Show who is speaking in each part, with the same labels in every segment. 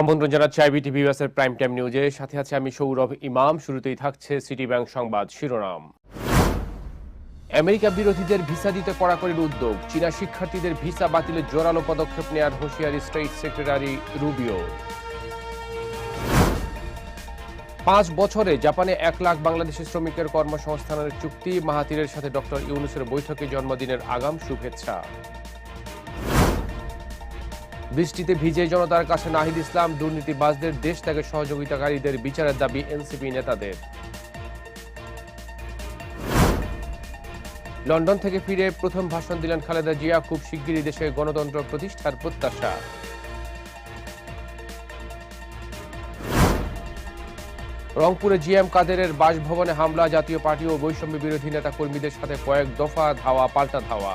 Speaker 1: আমন্ত্রণ জানাচ্ছি IB TV এর প্রাইম টাইম নিউজে। সাথে আছে আমি সৌরভ ইমাম। শুরুতেই থাকছে সিটি ব্যাংক সংবাদ শিরোনাম। আমেরিকা বিরোধীদের ভিসা দিতে কড়াকড়ির উদ্যোগ। চীনা শিক্ষার্থীদের ভিসা বাতিলের জোরালো পদক্ষেপ নেয়ার হুঁশিয়ারি স্টেট সেক্রেটারি রুবিও। পাঁচ বছরে জাপানে এক লাখ বাংলাদেশি শ্রমিকের কর্মসংস্থানের চুক্তি। মাহাতিরের সাথে ডক্টর ইউনুসের বৈঠকে জন্মদিনের আগাম শুভেচ্ছা। বৃষ্টিতে ভিজে জনতার কাছে নাহিদ ইসলাম, দুর্নীতিবাজদের দেশ থেকে সহযোগিতাকারীদের বিচারের দাবি এনসিপি নেতাদের। লন্ডন থেকে ফিরে প্রথম ভাষণ দিলেন খালেদা জিয়া, খুব শিগগিরই দেশে গণতন্ত্র প্রতিষ্ঠার প্রত্যাশা। রংপুরে জিএম কাদেরের বাসভবনে হামলা, জাতীয় পার্টি ও বৈষম্য বিরোধী নেতা কর্মীদের সাথে কয়েক দফা ধাওয়া, পাল্টা ধাওয়া।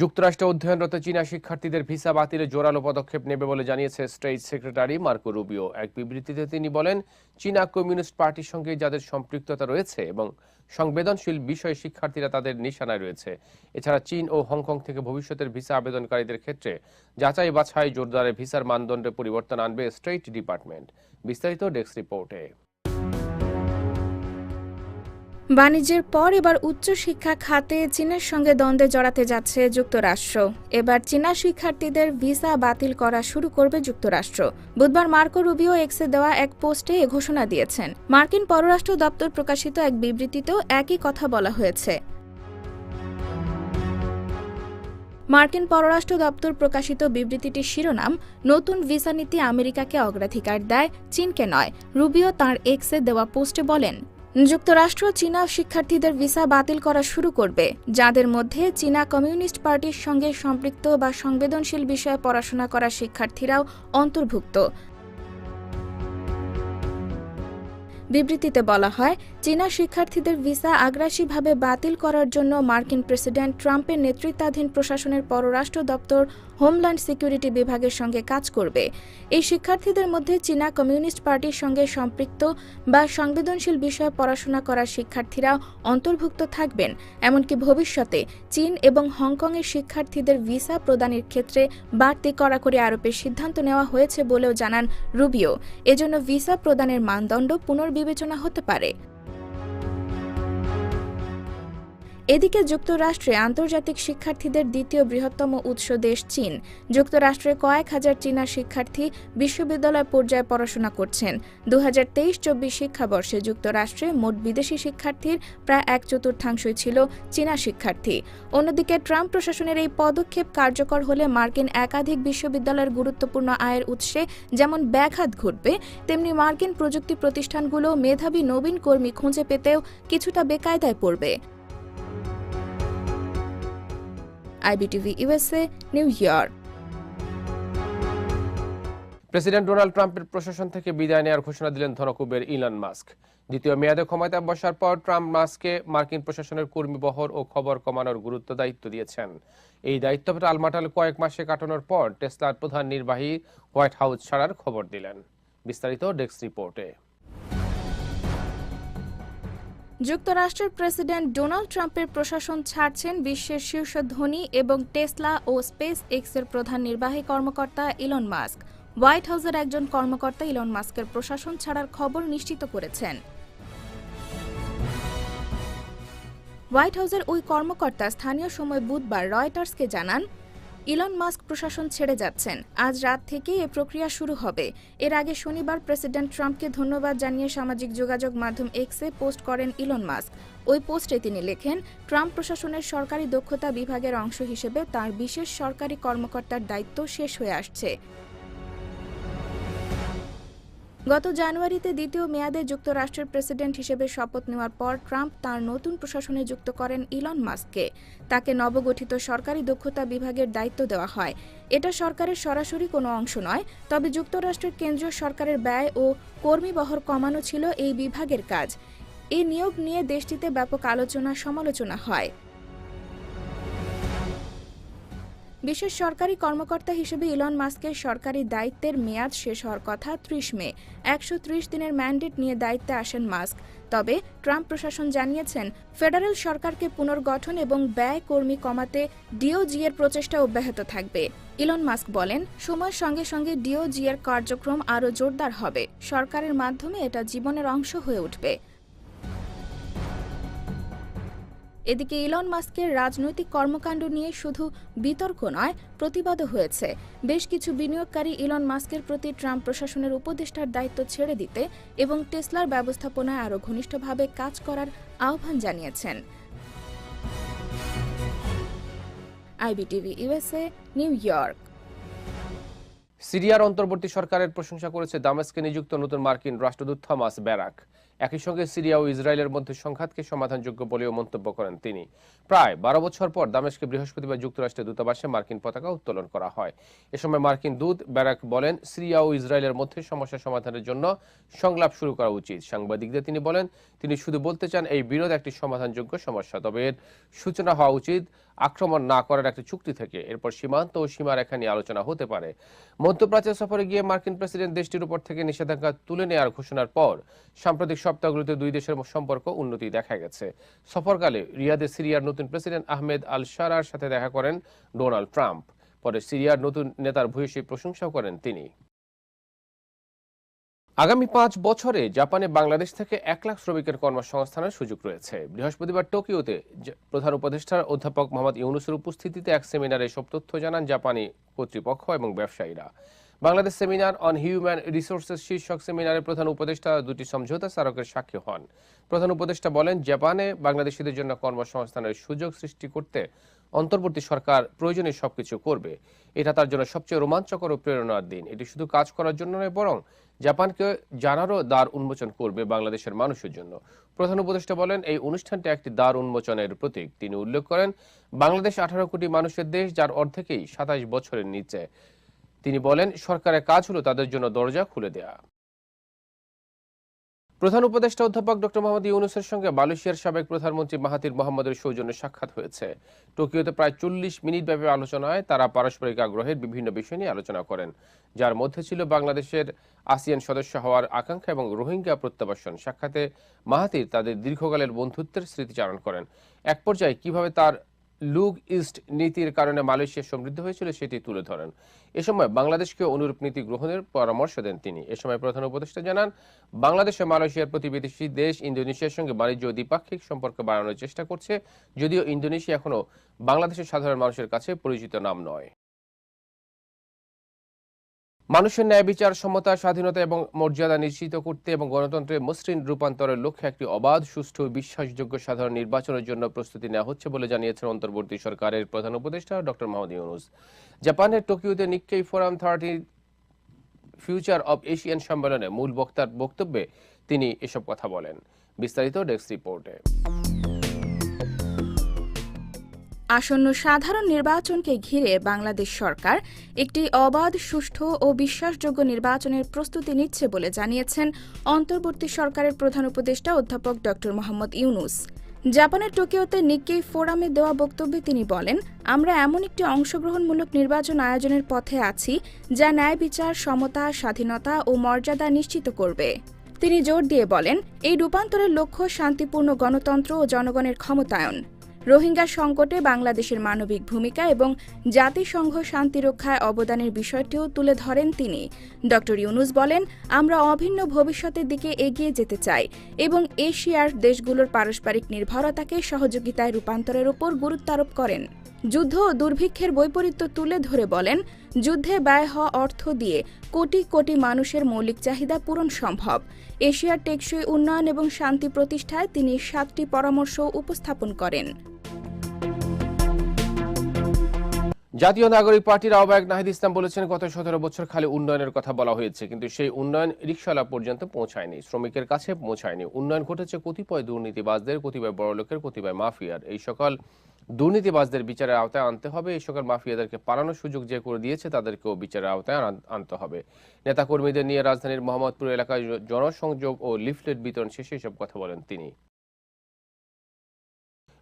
Speaker 1: যুক্তরাষ্ট্রে অধ্যয়নরত চীনা শিক্ষার্থীদের ভিসা বাতিলে জোরালো পদক্ষেপ নেবে বলে জানিয়েছে স্টেট সেক্রেটারি মার্কো রুবিও। এক বিবৃতিতে তিনি বলেন, চীনা কমিউনিস্ট পার্টির সঙ্গে যাদের সম্পৃক্ততা রয়েছে এবং সংবেদনশীল বিষয়ে শিক্ষার্থীরা তাদের নিশানায় রয়েছে। এছাড়া চীন ও হংকং থেকে ভবিষ্যতের ভিসা আবেদনকারীদের ক্ষেত্রে যাচাই বাছাই, জোরদারে ভিসার মানদণ্ডে পরিবর্তন আনবে স্টেট ডিপার্টমেন্ট। বিস্তারিত ডেস্ক রিপোর্টে।
Speaker 2: বাণিজ্যের পর এবার উচ্চশিক্ষা খাতে চীনের সঙ্গে দ্বন্দ্বে জড়াতে যাচ্ছে যুক্তরাষ্ট্র। এবার চীনা শিক্ষার্থীদের ভিসা বাতিল করা শুরু করবে যুক্তরাষ্ট্র। বুধবার মার্কো রুবিও এক্সে দেওয়া এক পোস্টে এ ঘোষণা দিয়েছেন। মার্কিন পররাষ্ট্র দপ্তর প্রকাশিত এক বিবৃতিতেও একই কথা বলা হয়েছে। মার্কিন পররাষ্ট্র দপ্তর প্রকাশিত বিবৃতিটির শিরোনাম, নতুন ভিসা নীতি আমেরিকাকে অগ্রাধিকার দেয়, চীনকে নয়। রুবিও তাঁর এক্সে দেওয়া পোস্টে বলেন যুক্তরাষ্ট্র, চীনা শিক্ষার্থীদের ভিসা বাতিল করা শুরু করবে, যাদের মধ্যে চীনা কমিউনিস্ট পার্টির সঙ্গে সম্পৃক্ত বা সংবেদনশীল বিষয়ে পড়াশোনা করা শিক্ষার্থীরাও অন্তর্ভুক্ত। বিবৃতিতে বলা হয় চীনা শিক্ষার্থীদের ভিসা আগ্রাসীভাবে বাতিল করার জন্য মার্কিন প্রেসিডেন্ট ট্রাম্পের নেতৃত্বাধীন প্রশাসনের পররাষ্ট্র দপ্তর হোমল্যান্ড সিকিউরিটি বিভাগের সঙ্গে কাজ করবে। এই শিক্ষার্থীদের মধ্যে চীনা কমিউনিস্ট পার্টির সঙ্গে সম্পৃক্ত বা সংবেদনশীল বিষয়ে পড়াশোনা করা শিক্ষার্থীরা অন্তর্ভুক্ত থাকবেন। এমনকি ভবিষ্যতে চীন এবং হংকংয়ের শিক্ষার্থীদের ভিসা প্রদানের ক্ষেত্রে বাড়তি কড়াকড়ি আরোপের সিদ্ধান্ত নেওয়া হয়েছে বলেও জানান রুবিও। এজন্য ভিসা প্রদানের মানদণ্ড পুনর্বিবেচনা হতে পারে। এদিকে যুক্তরাষ্ট্রে আন্তর্জাতিক শিক্ষার্থীদের দ্বিতীয় বৃহত্তম উৎস দেশ চীন। যুক্তরাষ্ট্রে কয়েক হাজার চীনা শিক্ষার্থী বিশ্ববিদ্যালয় পর্যায়ে পড়াশোনা করছেন। দু হাজার তেইশ চব্বিশ শিক্ষাবর্ষে যুক্তরাষ্ট্রে মোট বিদেশি শিক্ষার্থীর প্রায় এক চতুর্থাংশই ছিল চীনা শিক্ষার্থী। অন্যদিকে ট্রাম্প প্রশাসনের এই পদক্ষেপ কার্যকর হলে মার্কিন একাধিক বিশ্ববিদ্যালয়ের গুরুত্বপূর্ণ আয়ের উৎসে যেমন ব্যাঘাত ঘটবে, তেমনি মার্কিন প্রযুক্তি প্রতিষ্ঠানগুলো মেধাবী নবীন কর্মী খুঁজে পেতেও কিছুটা বেকায়দায় পড়বে। IB TV USA, New York.
Speaker 1: President Donald ট্রাম্পের প্রশাসন থেকে বিদায় নেওয়ার ঘোষণা দিলেন ধনকুবের ইলন মাস্ক। দ্বিতীয় মেয়াদে ক্ষমতায় বসার পর ট্রাম্প মাস্ককে মার্কিন প্রশাসনের কর্মীবহর ও খবর কমানোর গুরুত্ব দায়িত্ব দিয়েছেন। এই দায়িত্ব টালমাটাল কয়েক মাসে কাটানোর পর টেসলার প্রধান নির্বাহী হোয়াইট হাউস ছাড়ার খবর দিলেন। বিস্তারিত ডেস্ক রিপোর্টে।
Speaker 2: যুক্তরাষ্ট্রের প্রেসিডেন্ট ডোনাল্ড ট্রাম্পের প্রশাসন ছাড়ছেন বিশ্বের শীর্ষ ধনী এবং টেসলা ও স্পেস এক্সের প্রধান নির্বাহী কর্মকর্তা ইলন মাস্ক। হোয়াইট হাউসের একজন কর্মকর্তা ইলন মাস্কের প্রশাসন ছাড়ার খবর নিশ্চিত করেছেন। হোয়াইট হাউসের ওই কর্মকর্তা স্থানীয় সময় বুধবার রয়টার্সকে জানান ইলন মাস্ক প্রশাসন ছেড়ে যাচ্ছেন। আজ রাত থেকে এ প্রক্রিয়া শুরু হবে। এর আগে শনিবার প্রেসিডেন্ট ট্রাম্পকে ধন্যবাদ জানিয়ে সামাজিক যোগাযোগ মাধ্যম এক্সে পোস্ট করেন ইলন মাস্ক। ওই পোস্টে তিনি লেখেন, ট্রাম্প প্রশাসনের সরকারি দক্ষতা বিভাগের অংশ হিসেবে তার বিশেষ সরকারি কর্মকর্তার দায়িত্ব শেষ হয়ে আসছে। গত জানুয়ারিতে দ্বিতীয় মেয়াদে যুক্তরাষ্ট্রের প্রেসিডেন্ট হিসেবে শপথ নেওয়ার পর ট্রাম্প তার নতুন প্রশাসনে যুক্ত করেন ইলন মাস্ককে। তাকে নবগঠিত সরকারি দক্ষতা বিভাগের দায়িত্ব দেওয়া হয়। এটা সরকারের সরাসরি কোনো অংশ নয়, তবে যুক্তরাষ্ট্রের কেন্দ্রীয় সরকারের ব্যয় ও কর্মী বহর কমানো ছিল এই বিভাগের কাজ। এই নিয়োগ নিয়ে দেশটিতে ব্যাপক আলোচনা সমালোচনা হয়। বিশেষ সরকারি কর্মকর্তা হিসেবে ইলন মাস্কের সরকারি দায়িত্বের মেয়াদ শেষ হওয়ার কথা ত্রিশ মে। একশো ত্রিশ দিনের ম্যান্ডেট নিয়ে দায়িত্বে আসেন মাস্ক। তবে ট্রাম্প প্রশাসন জানিয়েছেন, ফেডারেল সরকারকে পুনর্গঠন এবং ব্যয় কর্মী কমাতে ডিওজি এর প্রচেষ্টা অব্যাহত থাকবে। ইলন মাস্ক বলেন, সময়ের সঙ্গে সঙ্গে ডিওজি এর কার্যক্রম আরও জোরদার হবে। সরকারের মাধ্যমে এটা জীবনের অংশ হয়ে উঠবে। এদিকে ইলন মাস্কের রাজনৈতিক কর্মকাণ্ড নিয়ে শুধু বিতর্ক নয়, প্রতিবাদও হয়েছে। বেশ কিছু বিনিয়োগকারী ইলন মাস্কের প্রতি ট্রাম্প প্রশাসনের উপদেষ্টার দায়িত্ব ছেড়ে দিতে এবং টেসলার ব্যবস্থাপনায় আরও ঘনিষ্ঠভাবে কাজ করার আহ্বান জানিয়েছেন। IB TV USA, New York.
Speaker 1: সিরিয়ার অন্তর্বর্তী সরকারের প্রশংসা করেছে দামেস্কে নিযুক্ত নতুন মার্কিন রাষ্ট্রদূত থমাস ব্যারাক। একই সঙ্গে সিরিয়া ও ইসরায়েলের মধ্যে সংঘাতকে সমাধানযোগ্য বলেও মন্তব্য করেন তিনি। প্রায় বারো বছর পর দামেশকে বৃহস্পতিবার যুক্তরাষ্ট্রের দূতাবাসে মার্কিন পতাকা উত্তোলন করা হয়। এ সময় মার্কিন দূত ব্যারাক বলেন, সিরিয়া ও ইসরায়েলের মধ্যে সমস্যা সমাধানের জন্য সংলাপ শুরু করা উচিত। সাংবাদিকদের তিনি বলেন, তিনি শুধু বলতে চান, এই বিরোধ একটি সমাধানযোগ্য সমস্যা। তবে এর সূচনা হওয়া উচিত। আক্রমণ না করার একটা চুক্তি থেকে। এরপর সীমান্ত ও সীমারেখা নিয়ে আলোচনা হতে পারে। মধ্যপ্রাচ্য সফরে গিয়ে মার্কিন প্রেসিডেন্ট দেশটির উপর থেকে নিষেধাজ্ঞা তুলে নেওয়ার ঘোষণার পর সাম্প্রতিক সপ্তাহগুলোতে দুই দেশের সম্পর্ক উন্নতি দেখা গেছে। সফরকালে রিয়াদে সিরিয়ার নতুন প্রেসিডেন্ট আহমেদ আল শারার সাথে দেখা করেন ডোনাল্ড ট্রাম্প। পরে সিরিয়ার নতুন নেতার ভূয়সী প্রশংসাও করেন তিনি। আগামী পাঁচ বছরে জাপানে বাংলাদেশ থেকে এক লাখ শ্রমিকের কর্মসংস্থানের সুযোগ রয়েছে। বৃহস্পতিবার টোকিওতে প্রধান উপদেষ্টার অধ্যাপক মোহাম্মদ ইউনুসের উপস্থিতিতে এক সেমিনারে সব তথ্য জানান জাপানি কর্তৃপক্ষ এবং ব্যবসায়ীরা। Bangladesh seminar on human resources শীর্ষক সেমিনারে প্রধান উপদেষ্টা দুটি সমঝোতা স্মারকের সাক্ষী হন। প্রধান উপদেষ্টা বলেন, জাপানে বাংলাদেশিদের জন্য কর্মসংস্থানের সুযোগ সৃষ্টি করতে অন্তর্বর্তী সরকার প্রয়োজনীয় সবকিছু করবে। এটা তার জন্য সবচেয়ে রোমাঞ্চকর ও প্রেরণার দিন। এটি শুধু কাজ করার জন্য নয়, বরং জাপানকে জানারও দ্বার উন্মোচন করবে বাংলাদেশের মানুষের জন্য। প্রধান উপদেষ্টা বলেন, এই অনুষ্ঠানটি একটি দ্বার উন্মোচনের প্রতীক। তিনি উল্লেখ করেন, বাংলাদেশ আঠারো কোটি মানুষের দেশ, যার অর্ধেকেই সাতাইশ বছরের নিচে। তিনি বলেন, সরকারের কাজ হলো তাদের জন্য দরজা খুলে দেয়া। প্রধান উপদেষ্টা অধ্যাপক ডক্টর মোহাম্মদ ইউনুসের সঙ্গে মালয়েশিয়ার সাবেক প্রধানমন্ত্রী মাহাতির মোহাম্মদের সৌজন্য সাক্ষাৎ হয়েছে। টোকিওতে প্রায় চল্লিশ মিনিট ব্যাপী আলোচনায় তারা পারস্পরিক আগ্রহের বিভিন্ন বিষয় নিয়ে আলোচনা করেন, যার মধ্যে ছিল বাংলাদেশের আসিয়ান সদস্য হওয়ার আকাঙ্ক্ষা এবং রোহিঙ্গা প্রত্যাবাসন সাক্ষাতে মাহাতির তাদের দীর্ঘকালের বন্ধুত্বের স্মৃতিচারণ করেন। এক পর্যায়ে কীভাবে তার লুগ ইস্ট নীতির কারণে মালয়েশিয়া সমৃদ্ধ হয়েছিল সেটি তুলে ধরেন। এ সময় বাংলাদেশকে অনুরূপ নীতি গ্রহণের পরামর্শ দেন তিনি। এ সময় প্রধান উপদেষ্টা জানান, বাংলাদেশ মালয়েশিয়ার প্রতিবেশী দেশ ইন্দোনেশিয়ার সঙ্গে বাণিজ্য ও দ্বিপাক্ষিক সম্পর্ক বাড়ানোর চেষ্টা করছে, যদিও ইন্দোনেশিয়া এখনও বাংলাদেশের সাধারণ মানুষের কাছে পরিচিত নাম নয়। মানুষের ন্যায় বিচার, সমতা, স্বাধীনতা এবং মর্যাদা নিশ্চিত করতে এবং গণতন্ত্রের মসৃণ রূপান্তরের লক্ষ্যে একটি অবাধ, সুষ্ঠু, বিশ্বাসযোগ্য সাধারণ নির্বাচনের জন্য প্রস্তুতি নেওয়া হচ্ছে বলে জানিয়েছেন অন্তর্বর্তী সরকারের প্রধান উপদেষ্টা ডক্টর মাহমুদ ইউনুস। জাপানের টোকিওতে Nikkei forum thirty future of Asian সম্মেলনে মূল বক্তার বক্তব্যে তিনি এসব কথা বলেন। বিস্তারিত ডেস্ক রিপোর্টে।
Speaker 2: আসন্ন সাধারণ নির্বাচনকে ঘিরে বাংলাদেশ সরকার একটি অবাধ, সুষ্ঠু ও বিশ্বাসযোগ্য নির্বাচনের প্রস্তুতি নিচ্ছে বলে জানিয়েছেন অন্তর্বর্তী সরকারের প্রধান উপদেষ্টা অধ্যাপক ড. মোহাম্মদ ইউনুস। জাপানের টোকিওতে নিক্কেই ফোরামে দেওয়া বক্তব্যে তিনি বলেন, আমরা এমন একটি অংশগ্রহণমূলক নির্বাচন আয়োজনের পথে আছি, যা ন্যায় বিচার, সমতা, স্বাধীনতা ও মর্যাদা নিশ্চিত করবে। তিনি জোর দিয়ে বলেন, এই রূপান্তরের লক্ষ্য শান্তিপূর্ণ গণতন্ত্র ও জনগণের ক্ষমতায়ন। রোহিঙ্গা সংকটে বাংলাদেশের মানবিক ভূমিকা এবং জাতিসংঘ শান্তি রক্ষায় অবদানের বিষয়টিও তুলে ধরেন তিনি। ড ইউনুস বলেন, আমরা অভিন্ন ভবিষ্যতের দিকে এগিয়ে যেতে চাই এবং এশিয়ার দেশগুলোর পারস্পরিক নির্ভরতাকে সহযোগিতায় রূপান্তরের উপর গুরুত্ব আরোপ করেন। যুদ্ধ ও দুর্ভিক্ষের বৈপরীত্য তুলে ধরে বলেন, যুদ্ধে ব্যয় হওয়া অর্থ দিয়ে কোটি কোটি মানুষের মৌলিক চাহিদা পূরণ সম্ভব। এশিয়ার টেকসই উন্নয়ন এবং শান্তি প্রতিষ্ঠায় তিনি সাতটি পরামর্শ উপস্থাপন করেন।
Speaker 1: জাতীয় নাগরিক পার্টির আহ্বায়ক নাহিদ ইসলাম বলেছেন, গত সতেরো বছর খালি উন্নয়নের কথা বলা হয়েছে, কিন্তু সেই উন্নয়ন রিক্সাওয়ালা পর্যন্ত পৌঁছায়নি, শ্রমিকের কাছে পৌঁছায়নি। উন্নয়ন ঘটেছে কতিপয় দুর্নীতিবাজদের, কতিপয় বড়লোকের, কতিপয় মাফিয়ার। এই সকল দুর্নীতিবাজদের বিচারের আওতায় আনতে হবে, এই সকল মাফিয়াদেরকে পালানোর সুযোগ যে করে দিয়েছে, তাদেরকেও বিচারের আওতায় আনতে হবে। নেতাকর্মীদের নিয়ে রাজধানীর মোহাম্মদপুর এলাকায় জনসংযোগ ও লিফলেট বিতরণ শেষে এসব কথা বলেন তিনি।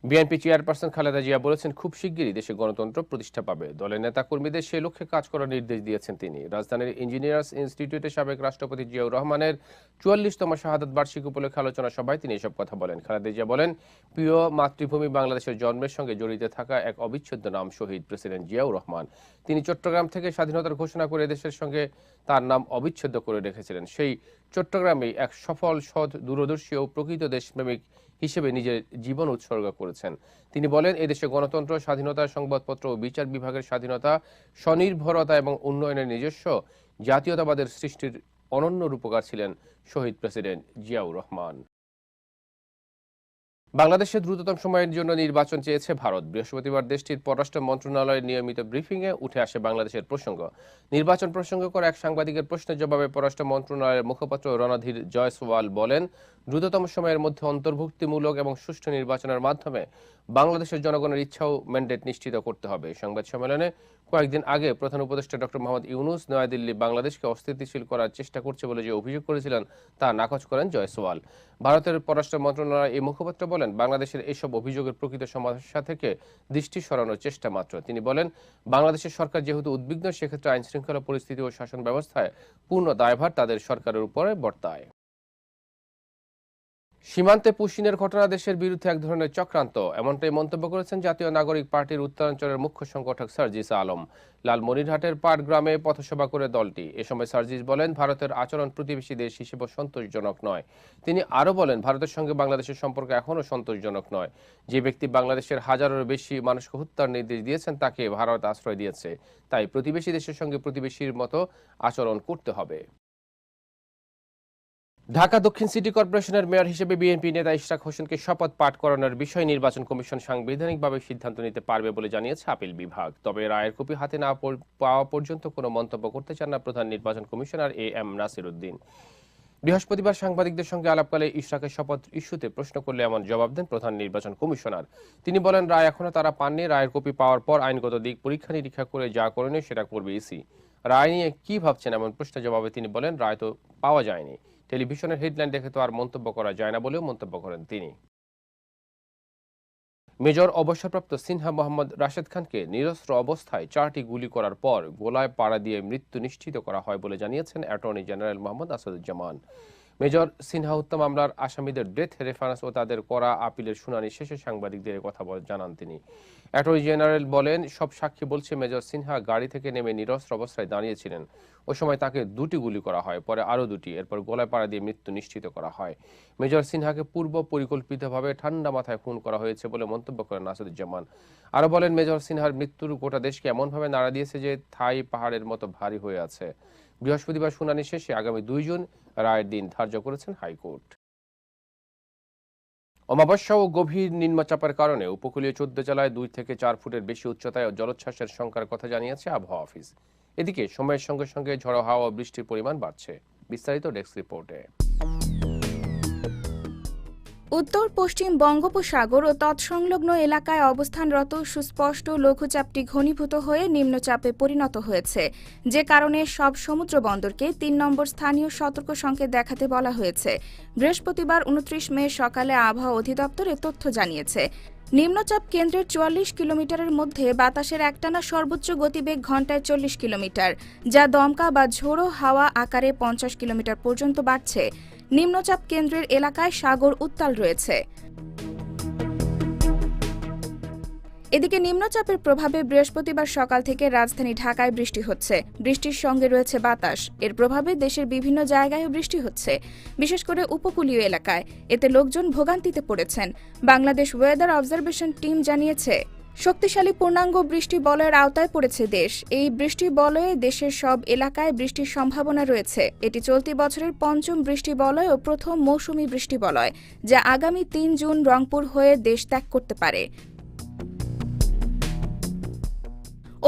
Speaker 1: বিএনপি চেয়ারপারসন খালেদা জিয়া বলেছেন, খুব শিগগিরই দেশে গণতন্ত্র প্রতিষ্ঠা পাবে। দলের নেতাকর্মীদের সেই লক্ষ্যে কাজ করার নির্দেশ দিয়েছেন তিনি। রাজধানীর ইঞ্জিনিয়ার্স ইনস্টিটিউটের সাবেক রাষ্ট্রপতি জিয়াউর রহমানের চুয়াল্লিশতম শাহাদত বার্ষিকী উপলক্ষে আলোচনা সভায় তিনি এসব কথা বলেন। খালেদা জিয়া বলেন, প্রিয় মাতৃভূমি বাংলাদেশের জন্মের সঙ্গে জড়িত থাকা এক অবিচ্ছেদ্য নাম শহীদ প্রেসিডেন্ট জিয়াউর রহমান। তিনি চট্টগ্রাম থেকে স্বাধীনতার ঘোষণা করে দেশের সঙ্গে তার নাম অবিচ্ছেদ্য করে রেখেছিলেন। সেই চট্টগ্রামেই এক সফল, সৎ, দূরদর্শী ও প্রকৃত দেশপ্রেমিক হিসেবে নিজের জীবন উৎসর্গ করেছেন। তিনি বলেন, এদেশে গণতন্ত্র, স্বাধীনতা সংবাদপত্র ও বিচার বিভাগের স্বাধীনতা, স্বনির্ভরতা এবং উন্নয়নের নিজস্ব জাতীয়তাবাদের সৃষ্টির অনন্য রূপকার ছিলেন শহীদ প্রেসিডেন্ট জিয়াউর রহমান। বাংলাদেশে দ্রুততম সময়ের জন্য নির্বাচন চেয়েছে ভারত। বৃহস্পতিবার দেশটির পররাষ্ট্র মন্ত্রণালয়ের নিয়মিত ব্রিফিংয়ে উঠে আসে বাংলাদেশের প্রসঙ্গ। নির্বাচন প্রসঙ্গ করে এক সাংবাদিকের প্রশ্নের জবাবে পররাষ্ট্র মন্ত্রণালয়ের মুখপাত্র রণধীর জয়সওয়াল বলেন, দ্রুততম সময়ের মধ্যে অন্তর্ভুক্তিমূলক এবং সুষ্ঠু নির্বাচনের মাধ্যমে বাংলাদেশের জনগণের ইচ্ছাও ম্যান্ডেট নিশ্চিত করতে হবে। সংবাদ সম্মেলনে কয়েকদিন আগে প্রধান উপদেষ্টা ডক্টর মোহাম্মদ ইউনুস নয়াদিল্লি বাংলাদেশকে অস্থিতিশীল করার চেষ্টা করছে বলে যে অভিযোগ করেছিলেন তা নাকচ করেন জয়সওয়াল। ভারতের পররাষ্ট্র মন্ত্রণালয়ের এই মুখপাত্র বলেন, বাংলাদেশের এসব অভিযোগের প্রকৃত সমস্যা থেকে দৃষ্টি সরানোর চেষ্টা মাত্র। তিনি বলেন, বাংলাদেশের সরকার যেহেতু উদ্বিগ্ন, সেক্ষেত্রে আইন শৃঙ্খলা পরিস্থিতি ও শাসন ব্যবস্থায় পূর্ণ দায়ভার তাদের সরকারের উপরে বর্তায়। সীমান্তে পুশিনের ঘটনা দেশের বিরুদ্ধে এক ধরনের চক্রান্ত। এমনটাই মন্তব্য করেছেন জাতীয় নাগরিক পার্টির উত্তরাঞ্চলের মুখ্য সংগঠক সার্জিস আলম। লালমনিরহাটের পাট গ্রামে পথসভা করে দলটি। এ সময় সার্জিস বলেন, ভারতের আচরণ প্রতিবেশী দেশ হিসেবে সন্তোষজনক নয়। তিনি আরও বলেন, ভারতের সঙ্গে বাংলাদেশের সম্পর্ক এখনও সন্তোষজনক নয়। যে ব্যক্তি বাংলাদেশের হাজারেরও বেশি মানুষকে হত্যার নির্দেশ দিয়েছেন, তাকে ভারত আশ্রয় দিয়েছে। তাই প্রতিবেশী দেশের সঙ্গে প্রতিবেশীর মতো আচরণ করতে হবে। ঢাকা দক্ষিণ সিটি কর্পোরেশনের মেয়র হিসেবে বিএনপি নেতা ইশরাক হোসেনকে শপথ পাঠ করানোর বিষয়ে নির্বাচন কমিশন সাংবিধানিকভাবে সিদ্ধান্ত নিতে পারবে বলে জানিয়েছে আপিল বিভাগ। তবে রায়ের কপি হাতে না পাওয়া পর্যন্ত কোনো মন্তব্য করতে চান না প্রধান নির্বাচন commissioner A M Nasir Uddin বৃহস্পতিবার সাংবাদিকদের সঙ্গে আলাপকালে ইশরাকের শপথ ইস্যুতে প্রশ্ন করলে এমন জবাব দেন প্রধান নির্বাচন কমিশনার। তিনি বলেন, রায় এখনও তারা পাননি। রায়ের কপি পাওয়ার পর আইনগত দিক পরীক্ষা নিরীক্ষা করে যা করণীয় সেটা করবে ইসি। রায় নিয়ে কি ভাবছেন এমন প্রশ্নের জবাবে তিনি বলেন, রায় তো পাওয়া যায়নি। টেলিভিশনের হেডলাইন দেখে তো আর মন্তব্য করা যায় না বলেও মন্তব্য করেন তিনি। মেজর অবসরপ্রাপ্ত সিনহা মোহাম্মদ রাশেদ খানকে নিরস্ত্র অবস্থায় চারটি গুলি করার পর গোলায় পাড়া দিয়ে মৃত্যু নিশ্চিত করা হয় বলে জানিয়েছেন attorney general Mohammad Asaduzzaman. Major Sinha হত্যা মামলার আসামিদের ডেথ রেফারেন্স ও তাদের করা আপিলের শুনানি শেষে সাংবাদিকদের কথা জানান তিনি। অ্যাটর্নি জেনারেল বলেন, সব সাক্ষী বলছে মেজর সিনহা গাড়ি থেকে নেমে নিরস্ত্র অবস্থায় দাঁড়িয়েছিলেন। ওই সময় তাকে দুটি গুলি করা হয়, পরে আরও দুটি। এরপর গলায় পাড়া দিয়ে মৃত্যু নিশ্চিত করা হয়। মেজর সিনহাকে পূর্ব পরিকল্পিতভাবে ঠান্ডা মাথায় খুন করা হয়েছে বলে মন্তব্য করেন নাসিরুজ্জামান। আরও বলেন, মেজর সিনহার মৃত্যুর গোটা দেশকে এমনভাবে নাড়া দিয়েছে যে থাই পাহাড়ের মতো ভারী হয়ে আছে। বৃহস্পতিবার শুনানি শেষে আগামী দুই জুন রায়ের দিন ধার্য করেছেন হাইকোর্ট। অমাবস্যা ও গভীর নিম্নচাপের কারণে উপকূলীয় চোদ্দ জেলায় দুই থেকে চার ফুটের বেশি উচ্চতায় জলোচ্ছ্বাসের সংখ্যার কথা জানিয়েছে আবহাওয়া অফিস। এদিকে সময়ের সঙ্গে সঙ্গে ঝড়ো হাওয়া ও বৃষ্টির পরিমাণ বাড়ছে। বিস্তারিত ডেস্ক রিপোর্টে।
Speaker 2: উত্তর, পশ্চিম বঙ্গোপসাগর ও তৎসংলগ্ন এলাকায় অবস্থানরত সুস্পষ্ট লঘুচাপটি ঘনীভূত হয়ে নিম্নচাপে পরিণত হয়েছে। যে কারণে সব সমুদ্র বন্দরকে তিন নম্বর স্থানীয় সতর্ক সংকেত দেখাতে বলা হয়েছে। বৃহস্পতিবার উনত্রিশ মে সকালে আবহাওয়া অধিদপ্তর এ তথ্য জানিয়েছে। নিম্নচাপ কেন্দ্রের চুয়াল্লিশ কিলোমিটারের মধ্যে বাতাসের একটানা সর্বোচ্চ গতিবেগ ঘন্টায় চল্লিশ কিলোমিটার, যা দমকা বা ঝোড়ো হাওয়া আকারে পঞ্চাশ কিলোমিটার পর্যন্ত বাড়ছে। নিম্নচাপ কেন্দ্রের এলাকায় সাগর উত্তাল রয়েছে। এদিকে নিম্নচাপের প্রভাবে বৃহস্পতিবার সকাল থেকে রাজধানী ঢাকায় বৃষ্টি হচ্ছে। বৃষ্টির সঙ্গে রয়েছে বাতাস। এর প্রভাবে দেশের বিভিন্ন জায়গায়ও বৃষ্টি হচ্ছে। বিশেষ করে উপকূলীয় এলাকায়। এতে লোকজন ভোগান্তিতে পড়েছেন। বাংলাদেশ ওয়েদার অবজারভেশন টিম জানিয়েছে। শক্তিশালী পূর্ণাঙ্গ বৃষ্টি বলয়ের আওতায় পড়েছে দেশ। এই বৃষ্টি বলয়ে দেশের সব এলাকায় বৃষ্টির সম্ভাবনা রয়েছে। এটি চলতি বছরের পঞ্চম বৃষ্টি বলয় ও প্রথম মৌসুমী বৃষ্টি বলয়, যা আগামী তিন জুন রংপুর হয়ে দেশ ত্যাগ করতে পারে।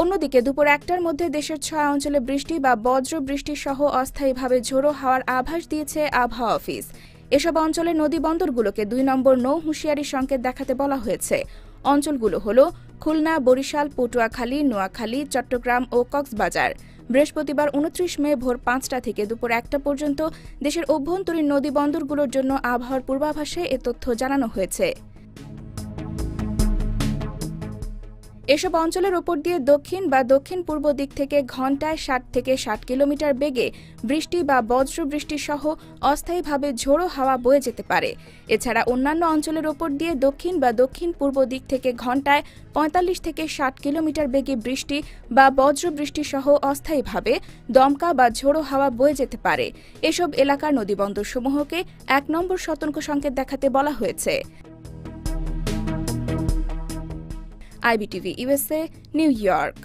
Speaker 2: অন্যদিকে দুপুর একটার মধ্যে দেশের ছয় অঞ্চলে বৃষ্টি বা বজ্র বৃষ্টি সহ অস্থায়ীভাবে ঝোড়ো হাওয়ার আভাস দিয়েছে আবহাওয়া অফিস। এসব অঞ্চলের নদী বন্দরগুলোকে দুই নম্বর নৌ হুঁশিয়ারি সংকেত দেখাতে বলা হয়েছে। অঞ্চলগুলো হল খুলনা, বরিশাল, পটুয়াখালী, নোয়াখালী, চট্টগ্রাম ও কক্সবাজার। বৃহস্পতিবার উনত্রিশ মে ভোর পাঁচটা থেকে দুপুর একটা পর্যন্ত দেশের অভ্যন্তরীণ নদী বন্দরগুলোর জন্য আবহাওয়ার পূর্বাভাসে এ তথ্য জানানো হয়েছে। এসব অঞ্চলের ওপর দিয়ে দক্ষিণ বা দক্ষিণ পূর্ব দিক থেকে ঘন্টায় ষাট থেকে ষাট কিলোমিটার বেগে বৃষ্টি বা বজ্র বৃষ্টি সহ অস্থায়ীভাবে ঝোড়ো হাওয়া বয়ে যেতে পারে। এছাড়া অন্যান্য অঞ্চলের ওপর দিয়ে দক্ষিণ বা দক্ষিণ পূর্ব দিক থেকে ঘন্টায় পঁয়তাল্লিশ থেকে ষাট কিলোমিটার বেগে বৃষ্টি বা বজ্র বৃষ্টি সহ অস্থায়ীভাবে দমকা বা ঝোড়ো হাওয়া বয়ে যেতে পারে। এসব এলাকার নদীবন্দরসমূহকে এক নম্বর সতর্ক সংকেত দেখাতে বলা হয়েছে। IB TV USA, New York.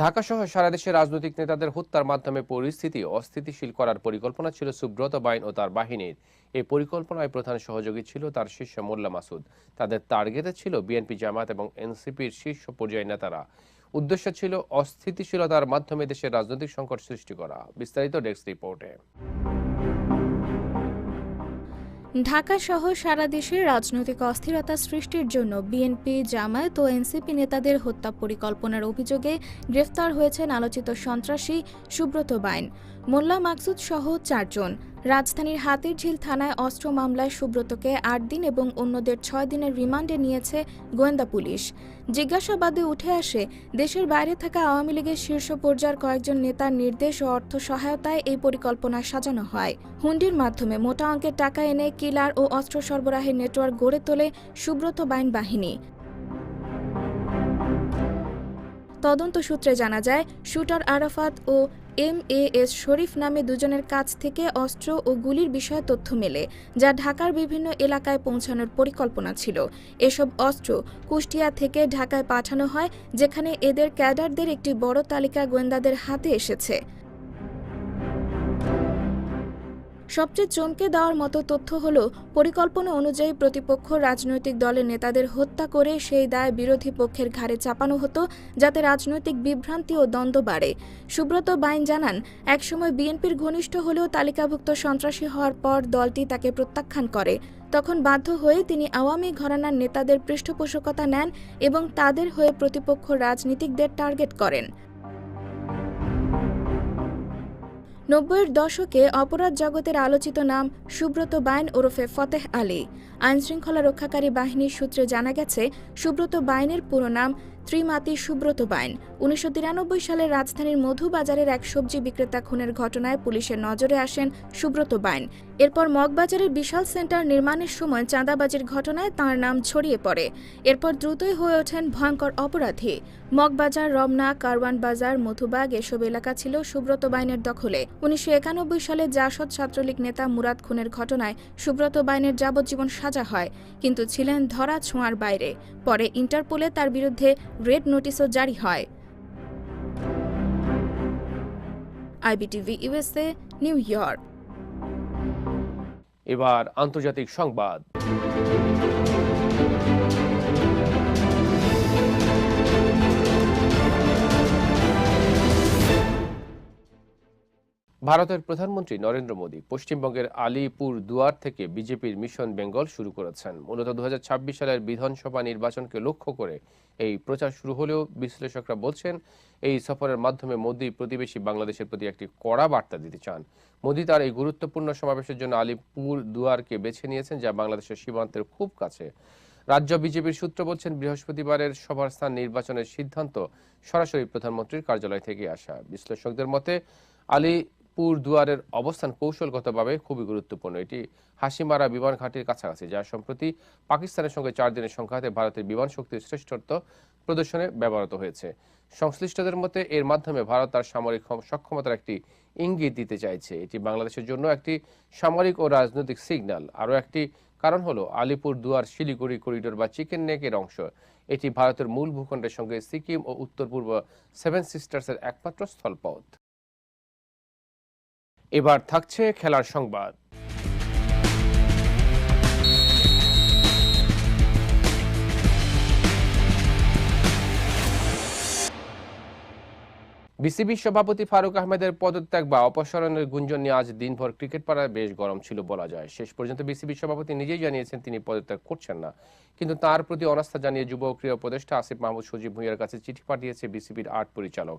Speaker 1: Dhaka সহ সারা দেশের রাজনৈতিক নেতাদের হত্যার মাধ্যমে পরিস্থিতি অস্থিতিশীল করার পরিকল্পনা ছিল সুব্রত বাইন ও তার বাহিনীর। এই পরিকল্পনায় প্রধান সহযোগী ছিল তার শীর্ষ মোল্লা মাসুদ। তাদের টার্গেটে ছিল বিএনপি জামাত এবং এনসিপির শীর্ষ পর্যায়ের নেতারা। উদ্দেশ্য ছিল অস্থিতিশীলতার মাধ্যমে দেশের রাজনৈতিক সংকট সৃষ্টি করা। বিস্তারিত ডেস্ক রিপোর্টে।
Speaker 2: ঢাকা সহ সারা দেশে রাজনৈতিক অস্থিরতা সৃষ্টির জন্য বিএনপি, জামায়াত ও এনসিপি নেতাদের হত্যা পরিকল্পনার অভিযোগে গ্রেফতার হয়েছেন আলোচিত সন্ত্রাসী সুব্রত বাইন, মোল্লা মাকসুদ সহ চারজন। রাজধানীর হাতিরঝিল থানায় অস্ত্র মামলায় সুব্রতকে আট দিন এবং অন্যদের ছয় দিনের রিমান্ডে নিয়েছে গোয়েন্দা পুলিশ। জিজ্ঞাসাবাদে উঠে আসে, দেশের বাইরে থাকা আওয়ামী লীগের শীর্ষ পর্যায়ের কয়েকজন নেতার নির্দেশ ও অর্থ সহায়তায় এই পরিকল্পনা সাজানো হয়। হুন্ডির মাধ্যমে মোটা অঙ্কের টাকা এনে কিলার ও অস্ত্র সরবরাহের নেটওয়ার্ক গড়ে তোলে সুব্রত বাইন বাহিনী। তদন্ত সূত্রে জানা যায়, শুটার আরাফাত ও এম এ এস শরীফ নামে দুজনের কাছ থেকে অস্ত্র ও গুলির বিষয়ে তথ্য মেলে, যা ঢাকার বিভিন্ন এলাকায় পৌঁছানোর পরিকল্পনা ছিল। এসব অস্ত্র কুষ্টিয়া থেকে ঢাকায় পাঠানো হয়, যেখানে এদের ক্যাডারদের একটি বড় তালিকা গোয়েন্দাদের হাতে এসেছে। সবচেয়ে চমকে দেওয়ার মতো তথ্য হল, পরিকল্পনা অনুযায়ী প্রতিপক্ষ রাজনৈতিক দলের নেতাদের হত্যা করে সেই দায় বিরোধী পক্ষের ঘাড়ে চাপানো হতো, যাতে রাজনৈতিক বিভ্রান্তি ও দ্বন্দ্ব বাড়ে। সুব্রত বাইন জানান, একসময় বিএনপির ঘনিষ্ঠ হলেও তালিকাভুক্ত সন্ত্রাসী হওয়ার পর দলটি তাকে প্রত্যাখ্যান করে। তখন বাধ্য হয়ে তিনি আওয়ামী ঘরানার নেতাদের পৃষ্ঠপোষকতা নেন এবং তাদের হয়ে প্রতিপক্ষ রাজনীতিকদের টার্গেট করেন। নব্বইয়ের দশকে অপরাধ জগতের আলোচিত নাম সুব্রত বাইন ওরফে ফতেহ আলী। আইনশৃঙ্খলা রক্ষাকারী বাহিনীর সূত্রে জানা গেছে, সুব্রত বাইনের পুরো নাম ত্রিমাতি সুব্রত বাইন। উনিশশো তিরানব্বই সালে রাজধানীর মধুবাজারের এক সবজি বিক্রেতা খুনের ঘটনায় পুলিশের নজরে আসেন সুব্রত বাইন। এরপর মগবাজারের বিশাল সেন্টার নির্মাণের সময় চাঁদাবাজির ঘটনায় তার নাম ছড়িয়ে পড়ে। এরপর দ্রুতই হয়ে ওঠেন ভয়ঙ্কর অপরাধী। মগবাজার, রমনা, কারওয়ান বাজার, মধুবাগ এসব এলাকা ছিল সুব্রত বাইনের দখলে। উনিশশো একানব্বই সালে জাসদ ছাত্রলীগ নেতা মুরাদ খুনের ঘটনায় সুব্রত বাইনের যাবজ্জীবন সাজা হয়, কিন্তু ছিলেন ধরা ছোঁয়ার বাইরে। পরে ইন্টারপোলে তার বিরুদ্ধে রেড নোটিশও জারি হয়। IB TV USA New York.
Speaker 1: এবার আন্তর্জাতিক সংবাদ। ভারতের প্রধানমন্ত্রী নরেন্দ্র মোদী পশ্চিমবঙ্গের আলিপুর দুয়ার থেকে বিজেপির মিশন বেঙ্গল শুরু করেছেন। মূলত দুহাজার ছাব্বিশ সালের বিধানসভা নির্বাচনকে লক্ষ্য করে এই প্রচার শুরু হলেও বিশ্লেষকরা বলছেন, এই সফরের মাধ্যমে মোদী প্রতিবেশী বাংলাদেশের প্রতি একটি কড়া বার্তা দিতে চান। মোদী তার এই গুরুত্বপূর্ণ সমাবেশের জন্য আলিপুর দুয়ারকে বেছে নিয়েছেন, যা বাংলাদেশের সীমান্তের খুব কাছে। রাজ্য বিজেপির সূত্র বলছেন, বৃহস্পতিবারের সভার স্থান নির্বাচনের সিদ্ধান্ত সরাসরি প্রধানমন্ত্রীর কার্যালয় থেকে আসা। বিশ্লেষকদের মতে আলিপুর দুয়ারের অবস্থান কৌশলগতভাবে খুবই গুরুত্বপূর্ণ। এটি হাসিমারা বিমান ঘাটির কাছাকাছি, যা সম্প্রতি পাকিস্তানের সঙ্গে চার দিনের সংঘাতে ভারতের বিমান শক্তির শ্রেষ্ঠত্ব প্রদর্শনে ব্যবহৃত হয়েছে। সংশ্লিষ্টদের মতে, এর মাধ্যমে ভারত তার সামরিক সক্ষমতার একটি ইঙ্গিত দিতে চাইছে। এটি বাংলাদেশের জন্য একটি সামরিক ও রাজনৈতিক সিগন্যাল। আরও একটি কারণ হলো, আলিপুর দুয়ার শিলিগুড়ি করিডোর বা চিকেন নেকের অংশ। এটি ভারতের মূল ভূখণ্ডের সঙ্গে সিকিম ও উত্তর পূর্ব সেভেন সিস্টার্সের একমাত্র স্থলপথ। এবার থাকছে খেলার সংবাদ। বিসিবির সভাপতি ফারুক আহমেদের পদত্যাগ বা অপসারণের গুঞ্জন নিয়ে আজ দিনভর ক্রিকেট পাড়ায় বেশ গরম ছিল বলা যায়। শেষ পর্যন্ত বিসিবির সভাপতি নিজেই জানিয়েছেন তিনি পদত্যাগ করছেন না। কিন্তু তার প্রতি অনাস্থা জানিয়ে যুব ক্রীড়া উপদেষ্টা আসিফ মাহমুদ সজীব ভুঁইয়ার কাছে চিঠি পাঠিয়েছে বিসিবির আট পরিচালক।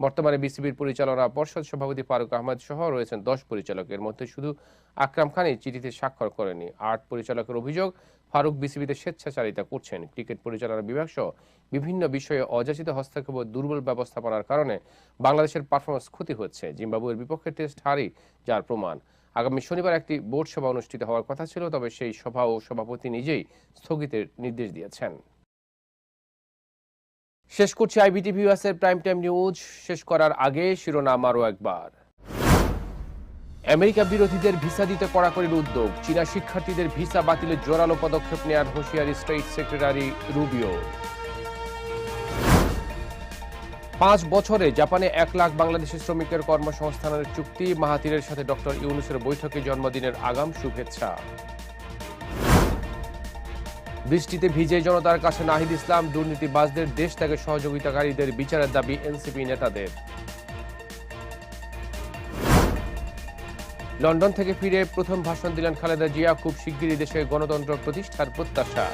Speaker 1: বর্তমানে বিসিবির পরিচালনা পর্ষদ সভাপতি ফারুক আহমেদ সহ রয়েছেন দশ পরিচালকের মধ্যে শুধু আকরাম খানই চিঠিতে স্বাক্ষর করেনি আট পরিচালকের অভিযোগ ফারুক বিসিবিতে স্বেচ্ছাচারিতা করছেন। ক্রিকেট পরিচালনা বিভাগ সহ বিভিন্ন বিষয়ে অযাচিত হস্তক্ষেপ ও দুর্বল ব্যবস্থাপনার কারণে বাংলাদেশের পারফরমেন্স ক্ষতি হচ্ছে। জিম্বাবুয়ের বিপক্ষে টেস্ট হারই যার প্রমাণ। আগামী শনিবার একটি বোর্ড সভা অনুষ্ঠিত হওয়ার কথা ছিল, তবে সেই সভা ও সভাপতি নিজেই স্থগিতের নির্দেশ দিয়েছেন। শেষ করছি আইবিটিভি এর প্রাইম টাইম নিউজ শেষ করার আগে শিরোনাম আরও একবার। আমেরিকা বিরোধীদের ভিসা দিতে কড়াকড়ির উদ্যোগ। চীনা শিক্ষার্থীদের ভিসা বাতিলে জোরালো পদক্ষেপ নেওয়ার হুঁশিয়ারি স্টেট সেক্রেটারি রুবিও। পাঁচ বছরে জাপানে এক লাখ বাংলাদেশি শ্রমিকের কর্মসংস্থানের চুক্তি। মাহাতিরের সাথে ডক্টর ইউনুসের বৈঠকে জন্মদিনের আগাম শুভেচ্ছা। বৃষ্টিতে ভিজে জনতার কাছে নাহিদ ইসলাম, দুর্নীতিবাজদের দেশ থেকে সহযোগিতাকারীদের বিচারের দাবি এনসিপি নেতাদের। লন্ডন থেকে ফিরে প্রথম ভাষণ দিলেন খালেদা জিয়া, খুব শিগগিরই দেশে গণতন্ত্র প্রতিষ্ঠার প্রত্যাশা।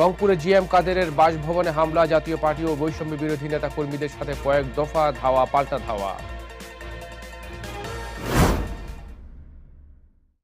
Speaker 1: রংপুরে জিএম কাদেরের বাসভবনে হামলা, জাতীয় পার্টি ও বৈষম্য বিরোধী নেতা কর্মীদের সাথে কয়েক দফা ধাওয়া, পাল্টা ধাওয়া।